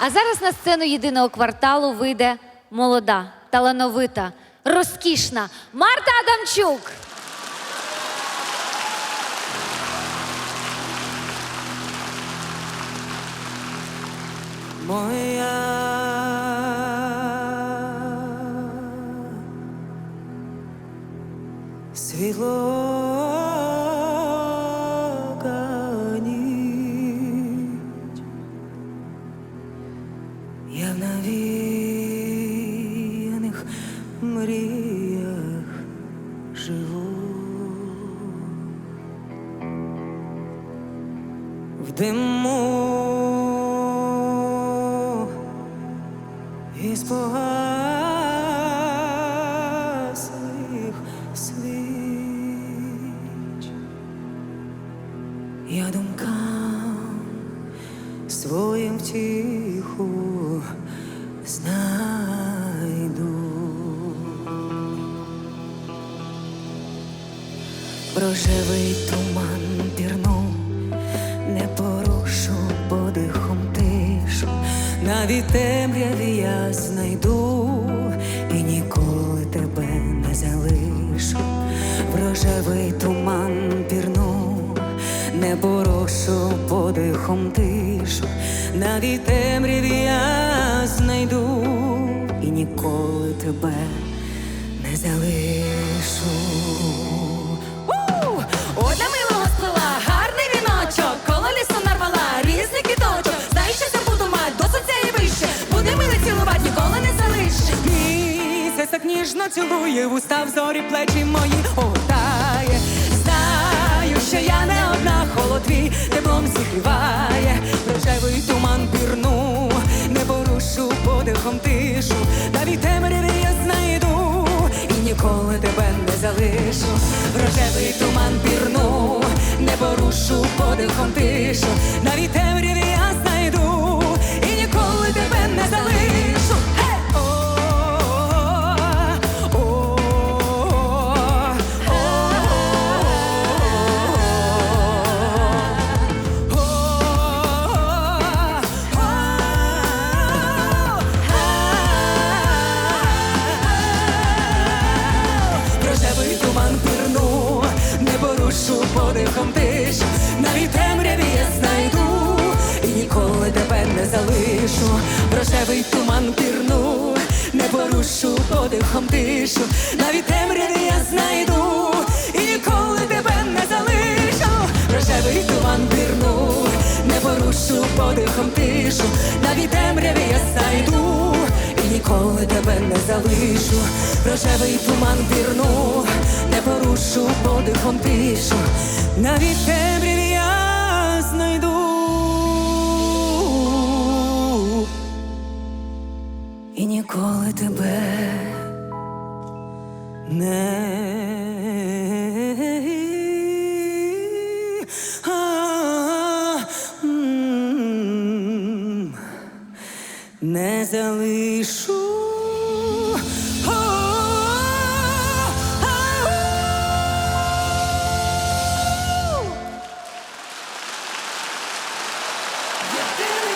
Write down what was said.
А зараз на сцену єдиного кварталу вийде молода, талановита, розкішна Марта Адамчук. Моя світлока навіяних мріях живу, в диму із погаслих. Я думкам своїм втіху знайду. Рожевий туман пірну, не порушу подихом тишу, навіть темряві я знайду не порушу подихом тишу, навіть темряві я знайду і ніколи тебе не залишу. Ой, милого сплела гарний віночок, коло лісу нарвала різний квіточок. Знаєш, що це буду мать, досить це і вище. Буде милий цілувати, ніколи не залишиш. Ніжно цілує, уста в зорі плечі мої огортає. Знаю, що я не одна, твій теплом зігріває. Рожевий туман пірну, не порушу подихом тишу. Навіть темряві я знайду і ніколи тебе не залишу. Рожевий туман пірну, не порушу подихом тишу. Навіть подихом тишу, навіть темряві я знайду і ніколи тебе не залишу. Рожевий туман пірну, не порушу подихом тишу, навіть темряві я знайду і ніколи тебе не залишу. Рожевий туман пірну, не порушу подихом тишу, навіть темряві я знайду ніколи тебе не залишу. Рожевий туман пірну, подихом тишу, навіть темряві я знайду. І ніколи тебе не не залишу. do.